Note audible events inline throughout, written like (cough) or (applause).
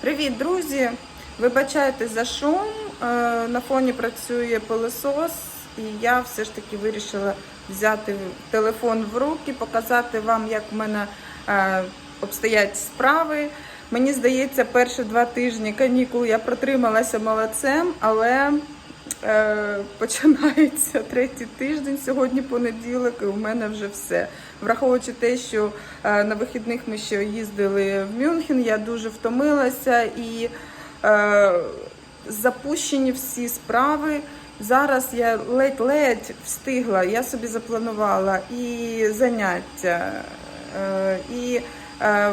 Привіт, друзі! Вибачайте за шум. Е, На фоні працює пилосос, і я все ж таки вирішила взяти телефон в руки, показати вам, як в мене е, обстоять справи. Мені здається, перші два тижні канікул я протрималася молодцем, але починається третій тиждень, сьогодні понеділок, і у мене вже все. Враховуючи те, що е, на вихідних ми ще їздили в Мюнхен, я дуже втомилася і е, запущені всі справи. Зараз я ледь-ледь встигла, я собі запланувала і заняття, е, і е,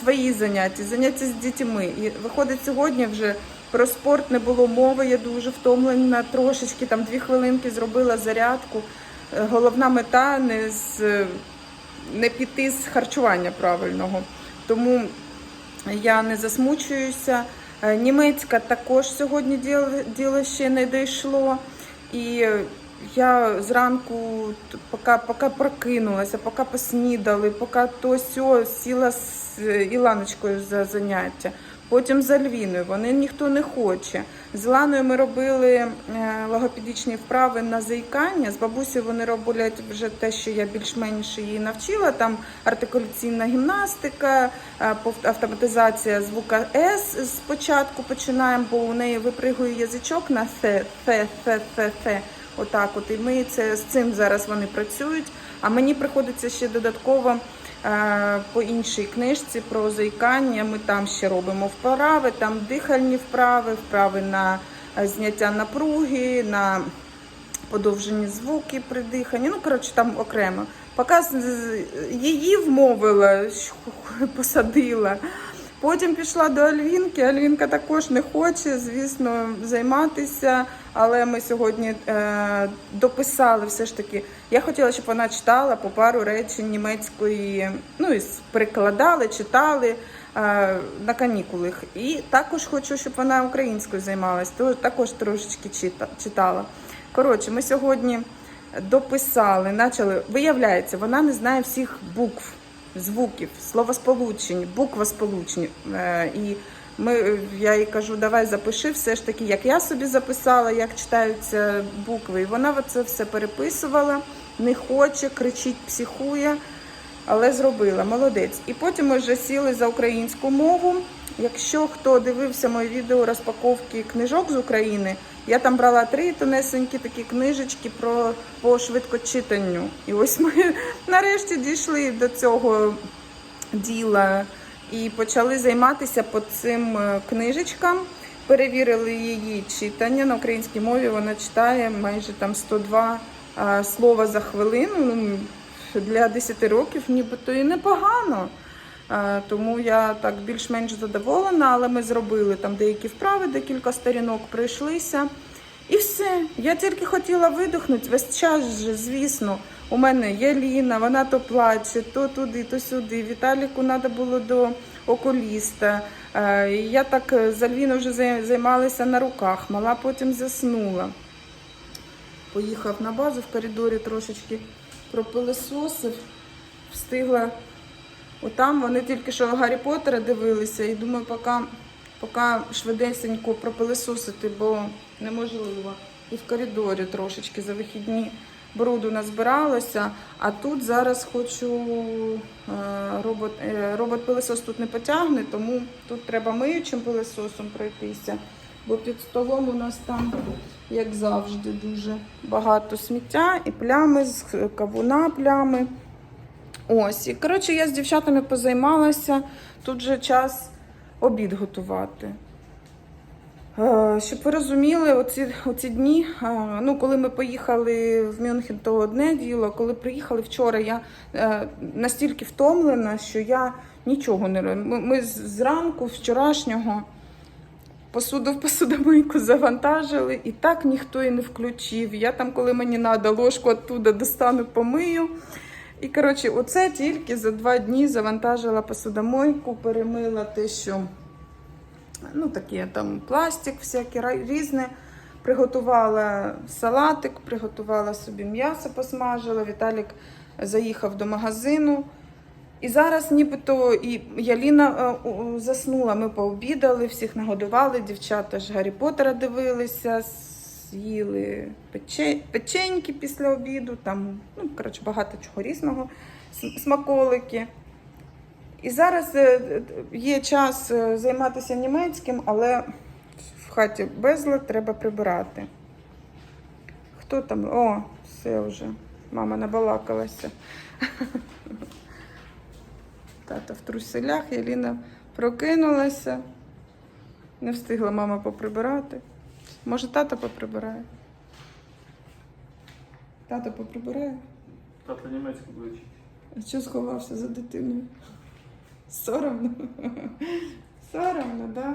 свої заняття, заняття з дітьми. І виходить сьогодні вже про спорт не було мови, я дуже втомлена, трошечки там дві хвилинки зробила зарядку. Е, Головна мета не, з, не піти з харчування правильного. Тому я не засмучуюся. Е, Німецька також сьогодні діло, ще не дійшло. І я зранку, поки, прокинулася, поки поснідали, поки то сьо, сіла з Іланочкою за заняття. Потім з Альвіною, вони ніхто не хоче. З Ланою ми робили е, логопедичні вправи на заїкання. З бабусею вони роблять вже те, що я більш-менш її навчила. Там артикуляційна гімнастика, е, автоматизація звука С спочатку починаємо, бо у неї випригує язичок на фе, фе, фе, фе, фе. Отак от. І ми це з цим зараз вони працюють. А мені приходиться ще додатково по іншій книжці про заїкання. Ми там ще робимо вправи, там дихальні вправи, вправи на е, зняття напруги, на подовжені звуки при диханні. Ну, коротше, там окремо. Поки її вмовила, (laughs) посадила. Потім пішла до Альвінки. Альвінка також не хоче, звісно, займатися. Але ми сьогодні е, дописали все ж таки. Я хотіла, щоб вона читала по пару речень німецької, ну і перекладали, читали е, на канікулах. І також хочу, щоб вона українською займалась, то також трошечки читала. Коротше, ми сьогодні дописали, почали. Виявляється, вона не знає всіх букв, звуків, словосполучень, буквосполучень. Е, ми, я їй кажу, давай запиши все ж таки, як я собі записала, як читаються букви. І вона це все переписувала, не хоче, кричить, психує, але зробила, молодець. І потім ми вже сіли за українську мову. Якщо хто дивився моє відео розпаковки книжок з України, я там брала три тонесенькі такі книжечки про по швидкочитанню. І ось ми (laughs) нарешті дійшли до цього діла і почали займатися по цим е, книжечкам. Перевірили її читання на українській мові. Вона читає майже там 102 а, слова за хвилину. Ну, для 10 років нібито і непогано. Тому я так більш-менш задоволена, але ми зробили там деякі вправи, декілька сторінок пройшлися. І все. Я тільки хотіла видихнути. Весь час же, звісно, у мене є Ліна, вона то плаче, то туди, то сюди. Віталіку треба було до окуліста. Е, Я так е, з Альвіною вже займалася на руках. Мала потім заснула. Поїхав на базу в коридорі трошечки пропилисосив, встигла. Отам вони тільки що Гаррі Поттера дивилися і думаю, поки, поки швидесенько пропилисосити, бо неможливо. І в коридорі трошечки за вихідні бруду назбиралося. А тут зараз хочу е, робот, е, робот-пилисос тут не потягне, тому тут треба миючим пилисосом пройтися. Бо під столом у нас там, як завжди, дуже багато сміття і плями з кавуна плями. Ось, і коротше, я з дівчатами позаймалася. Тут же час обід готувати. Е, Щоб ви розуміли, оці, оці дні, е, ну, коли ми поїхали в Мюнхен, то одне діло. Коли приїхали вчора, я е, настільки втомлена, що я нічого не роблю. Ми, зранку вчорашнього посуду в посудомийку завантажили, і так ніхто і не включив. Я там, коли мені треба, ложку оттуда достану, помию. І коротше, оце тільки за два дні завантажила посудомойку, перемила те, що ну таке там пластик, всяке ра- різне. Приготувала салатик, приготувала собі м'ясо, посмажила. Віталік заїхав до магазину. І зараз нібито і Яліна е, заснула, ми пообідали, всіх нагодували, дівчата ж Гаррі Поттера дивилися, з'їли печеньки після обіду, там, ну, коротше, багато чого різного, смаколики. І зараз е, д- є час е, займатися німецьким, але в хаті безлад треба прибирати. Хто там? О, все вже. Мама набалакалася. (laughs) Тата в труселях, Яліна прокинулася. Не встигла мама поприбирати. Може, тато поприбирає? Тато поприбирає? Тата німецьку вивчить. А що сховався за дитиною? Соромно. (laughs) Соромно? Да?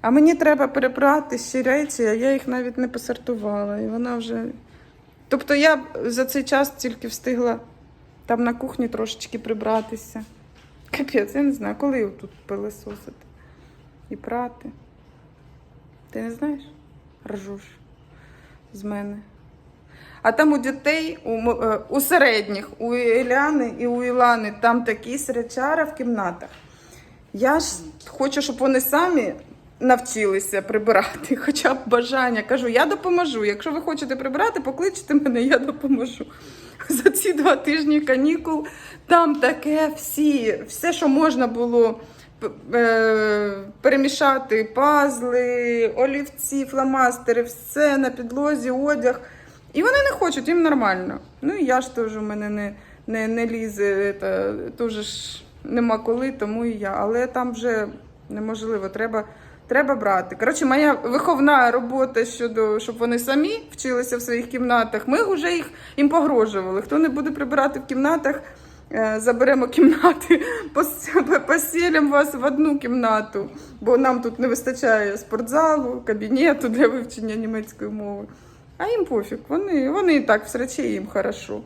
А мені треба перебрати ще речі, а я їх навіть не посортувала. І вона вже. Тобто я за цей час тільки встигла там на кухні трошечки прибратися. Капець, я не знаю, коли його тут пилисосити і прати. Ти не знаєш? Ржуш з мене. А там у дітей, у, е, у середніх, у Іляни і у Ілани, там такі серечара в кімнатах. Я ж хочу, щоб вони самі навчилися прибирати, (laughs) хоча б бажання. Кажу, я допоможу. Якщо ви хочете прибирати, покличте мене, я допоможу. (laughs) За ці два тижні канікул там таке всі, все, що можна було е, перемішати, пазли, олівці, фломастери, все на підлозі, одяг. І вони не хочуть, їм нормально. Ну і я ж теж у мене не, не, не лізе, теж ж нема коли, тому і я. Але там вже неможливо, треба, треба брати. Коротше, моя виховна робота щодо, щоб вони самі вчилися в своїх кімнатах. Ми вже їх їм погрожували. Хто не буде прибирати в кімнатах, е, заберемо кімнати, (laughs) пос- поселимо вас в одну кімнату, бо нам тут не вистачає спортзалу, кабінету для вивчення німецької мови. А їм пофіг, вони, вони і так в срачі їм хорошо.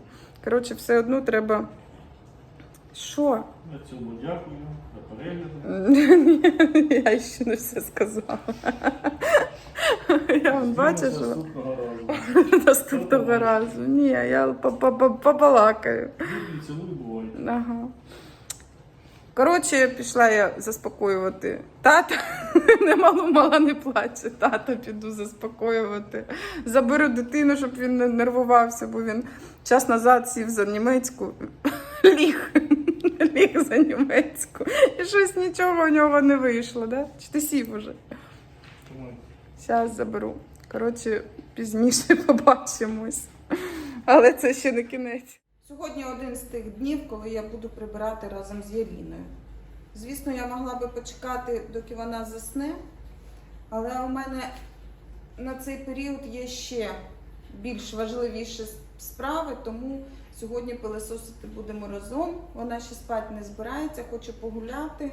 Коротше, все одно треба. Що? На цьому дякую за перегляд. (laughs) Я ще не все сказала. Я вам бачу, що (laughs) Наступного разу. Ні, я по- по- по- побалакаю. Ага. Коротше, пішла я заспокоювати тата. (laughs) Не малу мала не плаче. Тата піду заспокоювати. Заберу дитину, щоб він не нервувався, бо він час назад сів за німецьку. (laughs) Ліг. Ліг за німецьку. І щось нічого у нього не вийшло, да? Чи ти сів уже? Зараз заберу. Коротше, пізніше (laughs) побачимось. Але це ще не кінець. Сьогодні один з тих днів, коли я буду прибирати разом з Яліною. Звісно, я могла би почекати, доки вона засне, але у мене на цей період є ще більш важливіші справи, тому сьогодні пилисосити будемо разом. Вона ще спати не збирається, хоче погуляти.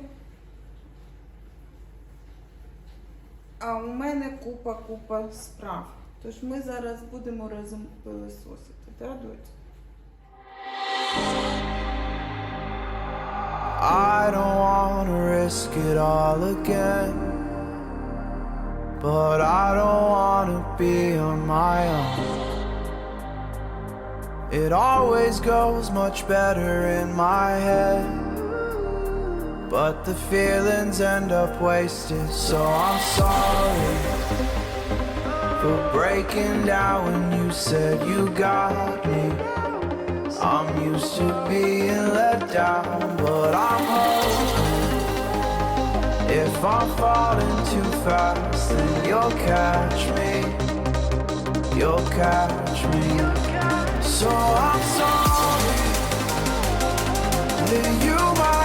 А у мене купа-купа справ. Тож ми зараз будемо разом пилисосити. Так, доць? I don't wanna risk it all again. But I don't wanna be on my own. It always goes much better in my head. But the feelings end up wasted, so I'm sorry for breaking down when you said you got me. I'm used to being let down, but I'm hoping if I'm falling too fast, then you'll catch me. You'll catch me. So I'm sorry that you might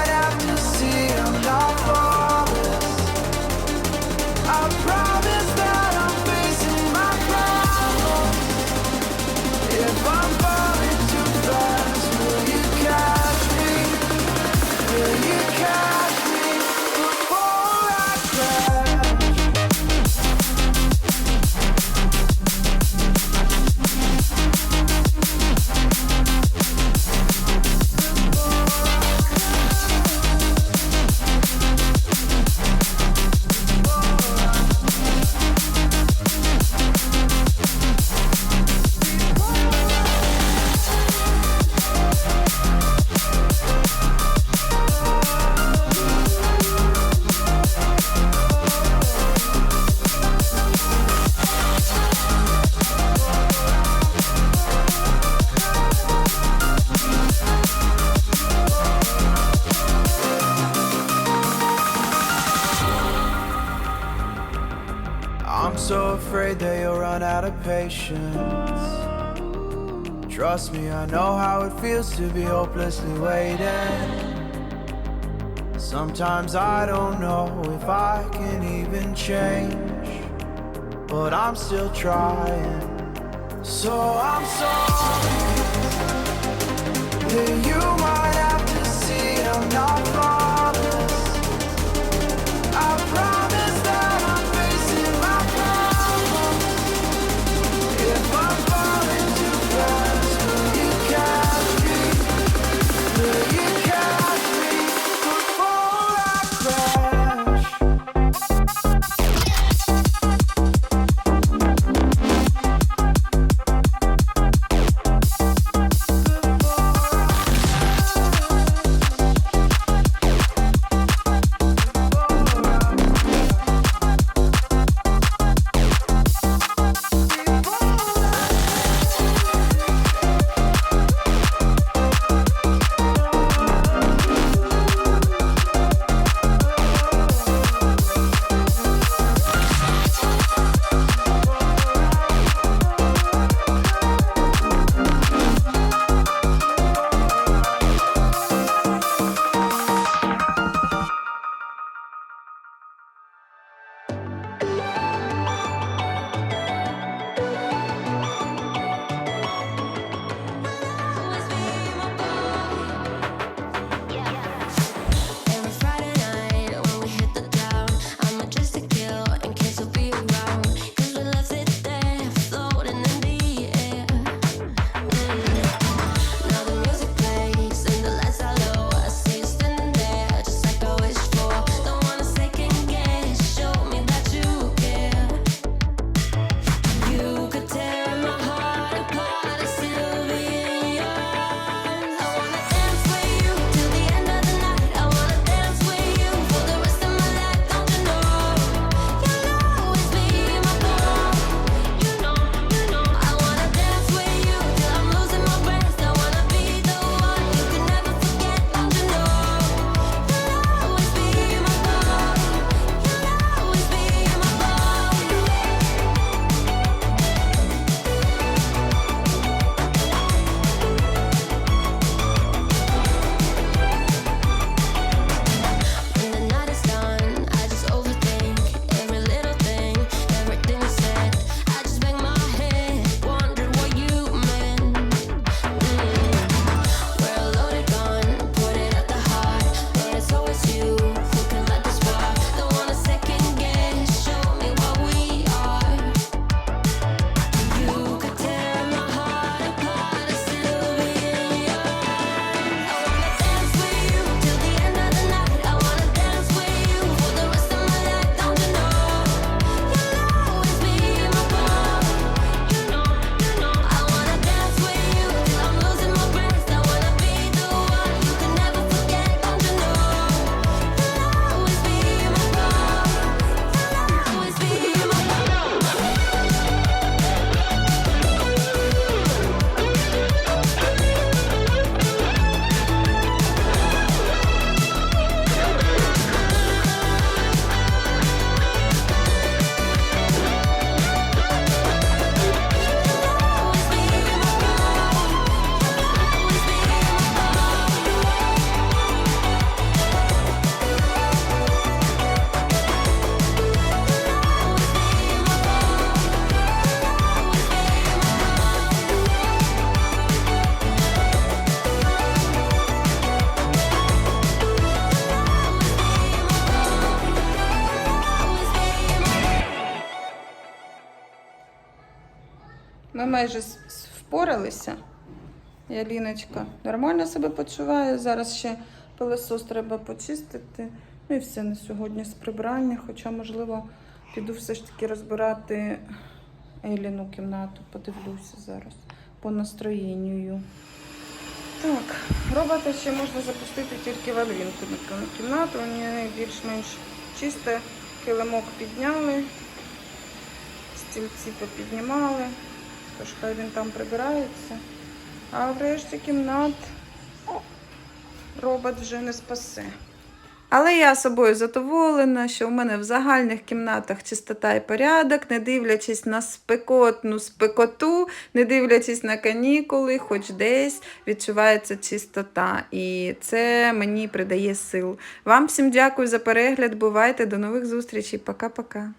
so afraid that you'll run out of patience. Trust me, I know how it feels to be hopelessly waiting. Sometimes I don't know if I can even change, but I'm still trying. So I'm sorry that you might have to see I'm not. Ми майже впоралися. Яліночка нормально себе почуває. Зараз ще пилосос треба почистити. Ну і все на сьогодні з прибрання. Хоча, можливо, піду все ж таки розбирати Еліну кімнату, подивлюся зараз по настроєнню. Так, робота ще можна запустити тільки в Альвінку тобто кімнату. У неї більш-менш чисте, килимок підняли, стільці попіднімали. Тож хай він там прибирається. А врешті кімнат О, робот вже не спасе. Але я собою задоволена, що в мене в загальних кімнатах чистота і порядок, не дивлячись на спекотну спекоту, не дивлячись на канікули, хоч десь відчувається чистота. І це мені придає сил. Вам всім дякую за перегляд. Бувайте, до нових зустрічей. Пока-пока.